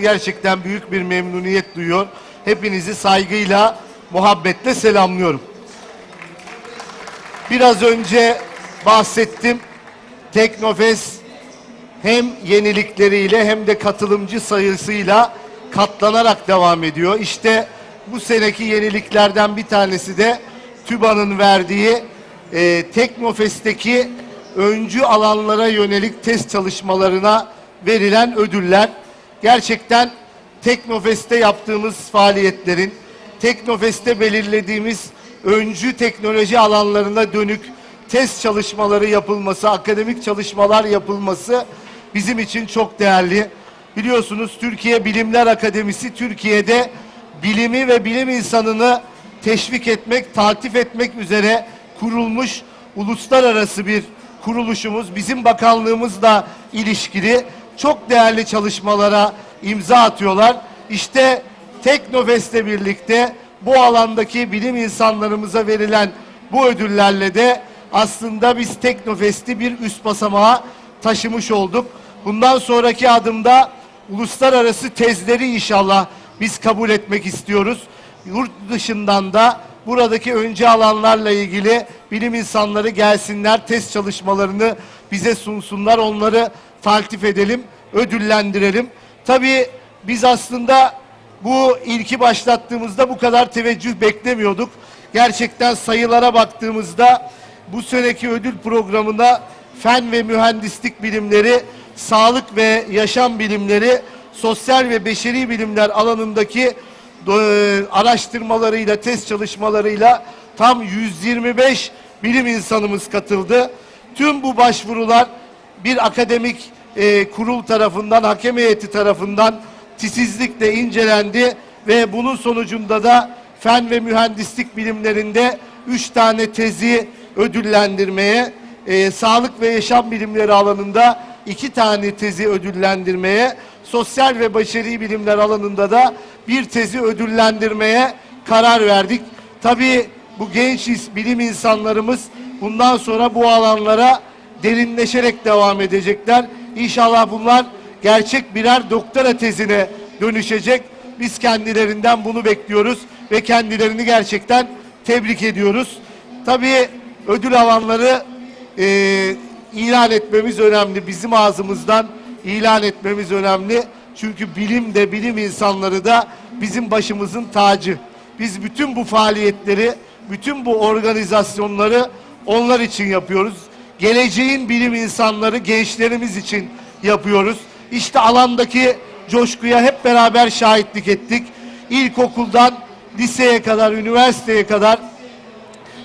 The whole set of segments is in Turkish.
Gerçekten büyük bir memnuniyet duyuyor. Hepinizi saygıyla, muhabbetle selamlıyorum. Biraz önce bahsettim. Teknofest hem yenilikleriyle hem de katılımcı sayısıyla katlanarak devam ediyor. İşte bu seneki yeniliklerden bir tanesi de TÜBA'nın verdiği e, Teknofest'teki öncü alanlara yönelik test çalışmalarına verilen ödüller. Gerçekten Teknofest'te yaptığımız faaliyetlerin, Teknofest'te belirlediğimiz öncü teknoloji alanlarına dönük test çalışmaları yapılması, akademik çalışmalar yapılması bizim için çok değerli. Biliyorsunuz Türkiye Bilimler Akademisi Türkiye'de bilimi ve bilim insanını teşvik etmek, takip etmek üzere kurulmuş uluslararası bir kuruluşumuz. Bizim bakanlığımızla ilişkili çok değerli çalışmalara imza atıyorlar. İşte Teknofest'le birlikte bu alandaki bilim insanlarımıza verilen bu ödüllerle de aslında biz Teknofest'i bir üst basamağa taşımış olduk. Bundan sonraki adımda uluslararası tezleri inşallah biz kabul etmek istiyoruz. Yurt dışından da buradaki önce alanlarla ilgili bilim insanları gelsinler, test çalışmalarını bize sunsunlar, onları taltif edelim, ödüllendirelim. Tabii biz aslında bu ilki başlattığımızda bu kadar teveccüh beklemiyorduk. Gerçekten sayılara baktığımızda bu seneki ödül programına fen ve mühendislik bilimleri, sağlık ve yaşam bilimleri, sosyal ve beşeri bilimler alanındaki do- araştırmalarıyla, test çalışmalarıyla tam 125 bilim insanımız katıldı. Tüm bu başvurular bir akademik e, kurul tarafından, hakem heyeti tarafından titizlikle incelendi ve bunun sonucunda da fen ve mühendislik bilimlerinde üç tane tezi ödüllendirmeye, e, sağlık ve yaşam bilimleri alanında iki tane tezi ödüllendirmeye, sosyal ve başarı bilimler alanında da bir tezi ödüllendirmeye karar verdik. Tabii bu genç bilim insanlarımız bundan sonra bu alanlara derinleşerek devam edecekler. İnşallah bunlar gerçek birer doktora tezine dönüşecek. Biz kendilerinden bunu bekliyoruz ve kendilerini gerçekten tebrik ediyoruz. Tabii ödül alanları e, ilan etmemiz önemli. Bizim ağzımızdan ilan etmemiz önemli. Çünkü bilim de bilim insanları da bizim başımızın tacı. Biz bütün bu faaliyetleri, bütün bu organizasyonları onlar için yapıyoruz. Geleceğin bilim insanları gençlerimiz için yapıyoruz. İşte alandaki coşkuya hep beraber şahitlik ettik. İlkokuldan liseye kadar, üniversiteye kadar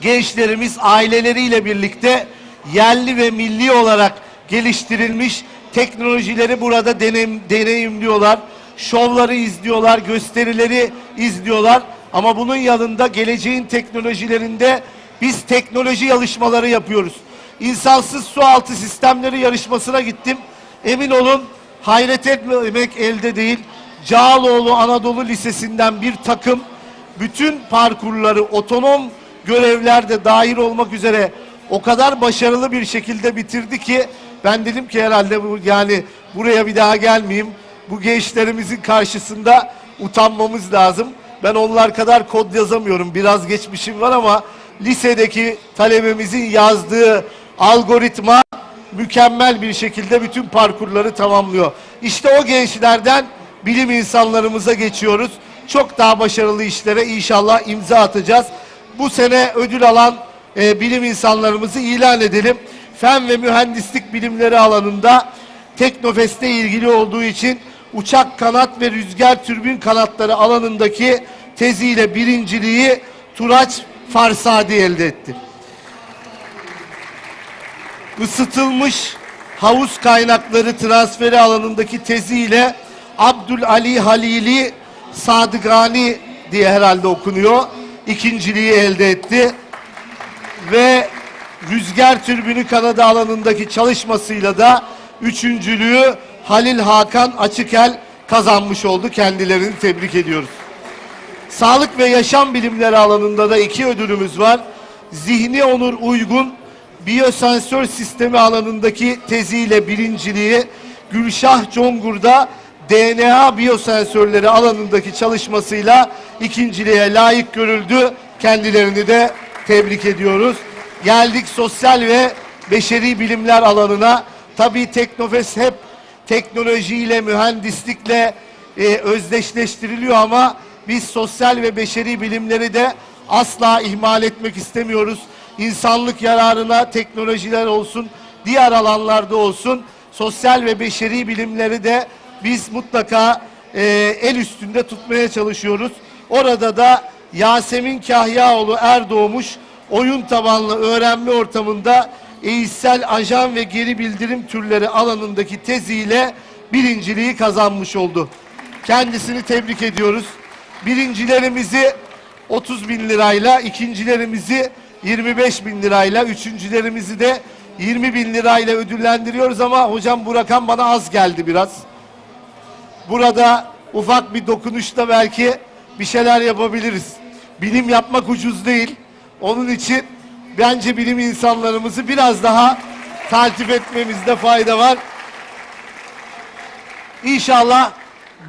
gençlerimiz aileleriyle birlikte yerli ve milli olarak geliştirilmiş teknolojileri burada deneyim, deneyimliyorlar. Şovları izliyorlar, gösterileri izliyorlar. Ama bunun yanında geleceğin teknolojilerinde biz teknoloji yarışmaları yapıyoruz. İnsansız su altı sistemleri yarışmasına gittim. Emin olun hayret etmemek elde değil. Cağaloğlu Anadolu Lisesi'nden bir takım bütün parkurları otonom görevlerde dahil olmak üzere o kadar başarılı bir şekilde bitirdi ki ben dedim ki herhalde bu yani buraya bir daha gelmeyeyim. Bu gençlerimizin karşısında utanmamız lazım. Ben onlar kadar kod yazamıyorum. Biraz geçmişim var ama lisedeki talebemizin yazdığı algoritma mükemmel bir şekilde bütün parkurları tamamlıyor. İşte o gençlerden bilim insanlarımıza geçiyoruz. Çok daha başarılı işlere inşallah imza atacağız. Bu sene ödül alan e, bilim insanlarımızı ilan edelim. Fen ve mühendislik bilimleri alanında Teknofest'te ilgili olduğu için uçak kanat ve rüzgar türbin kanatları alanındaki teziyle birinciliği Turaç Farsadi elde etti ısıtılmış havuz kaynakları transferi alanındaki teziyle Abdül Ali Halili Sadıgani diye herhalde okunuyor. İkinciliği elde etti. Ve rüzgar türbünü kanadı alanındaki çalışmasıyla da üçüncülüğü Halil Hakan Açıkel kazanmış oldu. Kendilerini tebrik ediyoruz. Sağlık ve yaşam bilimleri alanında da iki ödülümüz var. Zihni Onur Uygun biyosensör sistemi alanındaki teziyle birinciliği Gülşah Congur'da DNA biyosensörleri alanındaki çalışmasıyla ikinciliğe layık görüldü. Kendilerini de tebrik ediyoruz. Geldik sosyal ve beşeri bilimler alanına. Tabii Teknofest hep teknolojiyle, mühendislikle e, özdeşleştiriliyor ama biz sosyal ve beşeri bilimleri de asla ihmal etmek istemiyoruz. İnsanlık yararına teknolojiler olsun, diğer alanlarda olsun, sosyal ve beşeri bilimleri de biz mutlaka e, el üstünde tutmaya çalışıyoruz. Orada da Yasemin Kahyaoğlu Erdoğmuş oyun tabanlı öğrenme ortamında eğitsel ajan ve geri bildirim türleri alanındaki teziyle birinciliği kazanmış oldu. Kendisini tebrik ediyoruz. Birincilerimizi 30 bin lirayla, ikincilerimizi 25 bin lirayla, üçüncülerimizi de 20 bin lirayla ödüllendiriyoruz ama hocam bu rakam bana az geldi biraz. Burada ufak bir dokunuşla belki bir şeyler yapabiliriz. Bilim yapmak ucuz değil. Onun için bence bilim insanlarımızı biraz daha takip etmemizde fayda var. İnşallah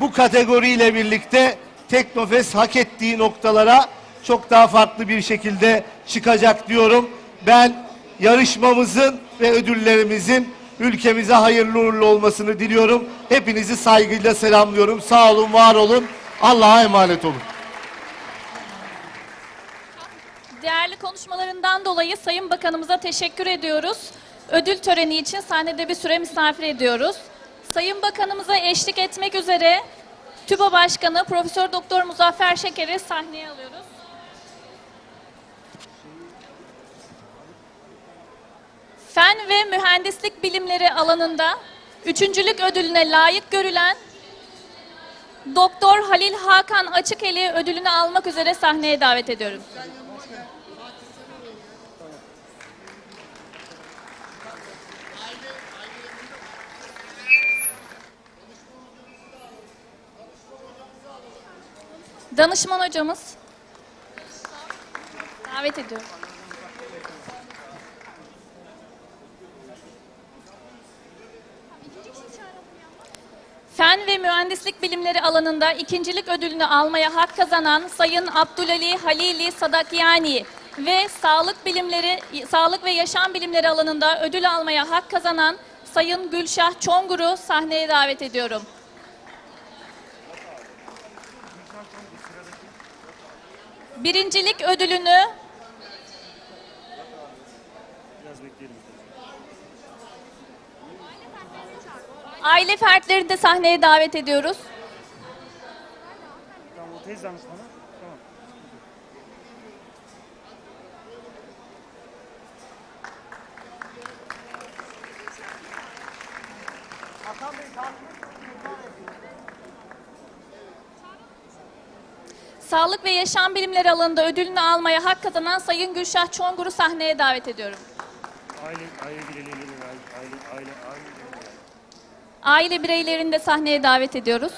bu kategoriyle birlikte Teknofest hak ettiği noktalara çok daha farklı bir şekilde çıkacak diyorum. Ben yarışmamızın ve ödüllerimizin ülkemize hayırlı uğurlu olmasını diliyorum. Hepinizi saygıyla selamlıyorum. Sağ olun, var olun. Allah'a emanet olun. Değerli konuşmalarından dolayı Sayın Bakanımıza teşekkür ediyoruz. Ödül töreni için sahnede bir süre misafir ediyoruz. Sayın Bakanımıza eşlik etmek üzere TÜBA Başkanı Profesör Doktor Muzaffer Şeker'i sahneye alıyoruz. Fen ve mühendislik bilimleri alanında üçüncülük ödülüne layık görülen Doktor Halil Hakan Açıkeli ödülünü almak üzere sahneye davet ediyorum. Danışman hocamız. Davet ediyorum. Fen ve mühendislik bilimleri alanında ikincilik ödülünü almaya hak kazanan Sayın Abdülali Halili Sadakyani ve sağlık bilimleri, sağlık ve yaşam bilimleri alanında ödül almaya hak kazanan Sayın Gülşah Çongur'u sahneye davet ediyorum. Birincilik ödülünü aile fertleri de sahneye davet ediyoruz. Tamam o tez danışmanı. Sağlık ve yaşam bilimleri alanında ödülünü almaya hak kazanan Sayın Gülşah Çongur'u sahneye davet ediyorum. Aile, aile bireyleri, aile, aile, aile. Aile bireylerini de sahneye davet ediyoruz.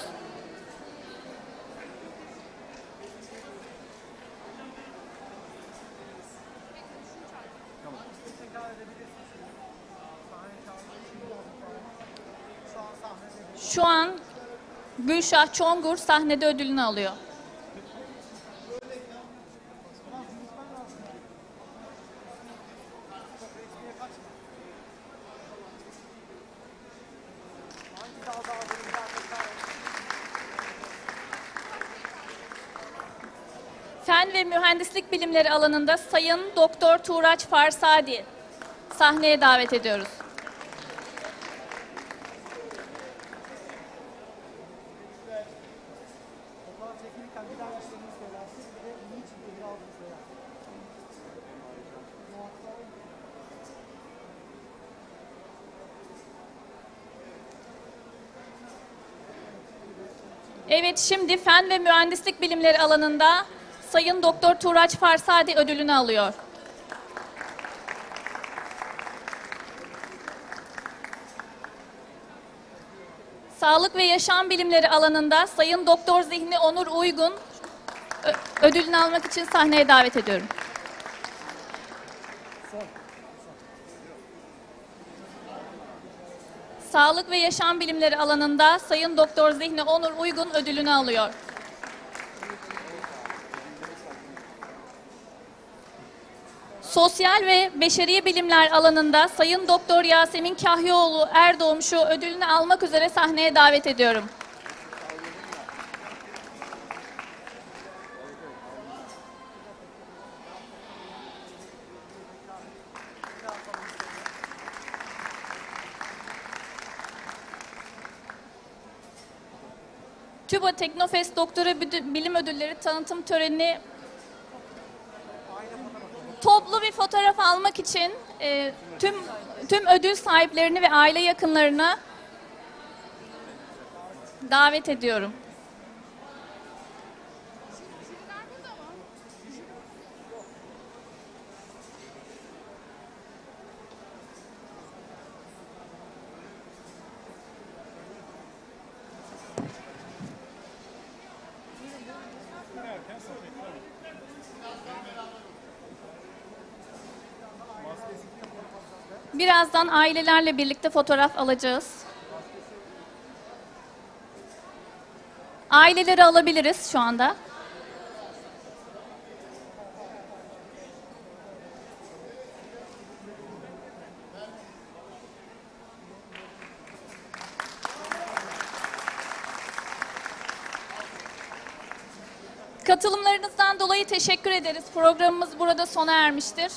Şu an Gülşah Çongur sahnede ödülünü alıyor. Fen ve mühendislik bilimleri alanında Sayın Doktor Tuğraç Farsadi sahneye davet ediyoruz. Evet şimdi fen ve mühendislik bilimleri alanında Sayın Doktor Tuğraç Farsadi ödülünü alıyor. Sağlık ve yaşam bilimleri alanında Sayın Doktor Zihni Onur Uygun ödülünü almak için sahneye davet ediyorum. Sağlık ve Yaşam Bilimleri alanında Sayın Doktor Zihni Onur Uygun ödülünü alıyor. Sosyal ve Beşeri Bilimler alanında Sayın Doktor Yasemin Kahyooğlu Erdoğmuş'u ödülünü almak üzere sahneye davet ediyorum. TÜBA Teknofest Doktora Bilim Ödülleri tanıtım töreni toplu bir fotoğraf almak için e, tüm tüm ödül sahiplerini ve aile yakınlarını davet ediyorum. Birazdan ailelerle birlikte fotoğraf alacağız. Aileleri alabiliriz şu anda. Katılımlarınızdan dolayı teşekkür ederiz. Programımız burada sona ermiştir.